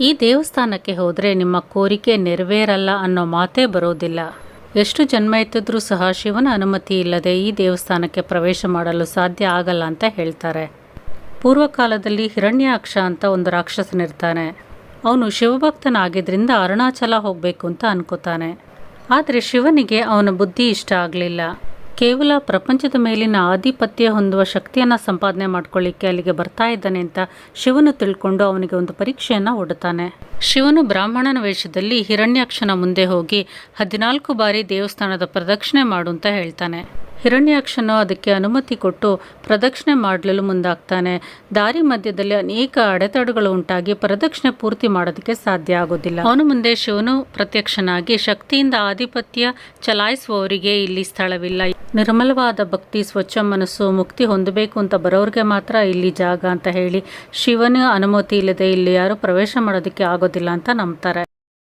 ಈ ದೇವಸ್ಥಾನಕ್ಕೆ ಹೋದರೆ ನಿಮ್ಮ ಕೋರಿಕೆ ನೆರವೇರಲ್ಲ ಅನ್ನೋ ಮಾತೇ ಬರೋದಿಲ್ಲ. ಎಷ್ಟು ಜನ್ಮ ಎತ್ತಿದ್ರೂ ಸಹ ಶಿವನ ಅನುಮತಿ ಇಲ್ಲದೆ ಈ ದೇವಸ್ಥಾನಕ್ಕೆ ಪ್ರವೇಶ ಮಾಡಲು ಸಾಧ್ಯ ಆಗಲ್ಲ ಅಂತ ಹೇಳ್ತಾರೆ. ಪೂರ್ವಕಾಲದಲ್ಲಿ ಹಿರಣ್ಯಾಕ್ಷ ಅಂತ ಒಂದು ರಾಕ್ಷಸನಿರ್ತಾನೆ. ಅವನು ಶಿವಭಕ್ತನಾಗಿದ್ದರಿಂದ ಅರುಣಾಚಲ ಹೋಗಬೇಕು ಅಂತ ಅನ್ಕೋತಾನೆ. ಆದರೆ ಶಿವನಿಗೆ ಅವನ ಬುದ್ಧಿ ಇಷ್ಟ ಆಗಲಿಲ್ಲ. ಕೇವಲ ಪ್ರಪಂಚದ ಮೇಲಿನ ಆಧಿಪತ್ಯ ಹೊಂದುವ ಶಕ್ತಿಯನ್ನು ಸಂಪಾದನೆ ಮಾಡ್ಕೊಳ್ಳಿಕ್ಕೆ ಅಲ್ಲಿಗೆ ಬರ್ತಾ ಇದ್ದಾನೆ ಅಂತ ಶಿವನು ತಿಳ್ಕೊಂಡು ಅವನಿಗೆ ಒಂದು ಪರೀಕ್ಷೆಯನ್ನು ಒಡ್ತಾನೆ ಶಿವನು ಬ್ರಾಹ್ಮಣನ ವೇಷದಲ್ಲಿ ಹಿರಣ್ಯಾಕ್ಷನ ಮುಂದೆ ಹೋಗಿ ಹದಿನಾಲ್ಕು ಬಾರಿ ದೇವಸ್ಥಾನದ ಪ್ರದಕ್ಷಿಣೆ ಮಾಡು ಅಂತ ಹೇಳ್ತಾನೆ. ಹಿರಣ್ಯಾಕ್ಷನು ಅದಕ್ಕೆ ಅನುಮತಿ ಕೊಟ್ಟು ಪ್ರದಕ್ಷಿಣೆ ಮಾಡಲು ಮುಂದಾಗ್ತಾನೆ. ದಾರಿ ಮಧ್ಯದಲ್ಲಿ ಅನೇಕ ಅಡೆತಡೆಗಳು ಉಂಟಾಗಿ ಪ್ರದಕ್ಷಿಣೆ ಪೂರ್ತಿ ಮಾಡೋದಕ್ಕೆ ಸಾಧ್ಯ ಆಗೋದಿಲ್ಲ. ಅವನು ಮುಂದೆ ಶಿವನು ಪ್ರತ್ಯಕ್ಷನಾಗಿ ಶಕ್ತಿಯಿಂದ ಆಧಿಪತ್ಯ ಚಲಾಯಿಸುವವರಿಗೆ ಇಲ್ಲಿ ಸ್ಥಳವಿಲ್ಲ. ನಿರ್ಮಲವಾದ ಭಕ್ತಿ, ಸ್ವಚ್ಛ ಮನಸ್ಸು, ಮುಕ್ತಿ ಹೊಂದಬೇಕು ಅಂತ ಬರೋರಿಗೆ ಮಾತ್ರ ಇಲ್ಲಿ ಜಾಗ ಅಂತ ಹೇಳಿ ಶಿವನ ಅನುಮತಿ ಇಲ್ಲದೆ ಇಲ್ಲಿ ಯಾರು ಪ್ರವೇಶ ಮಾಡೋದಕ್ಕೆ ಆಗೋದಿಲ್ಲ ಅಂತ ನಂಬ್ತಾರೆ.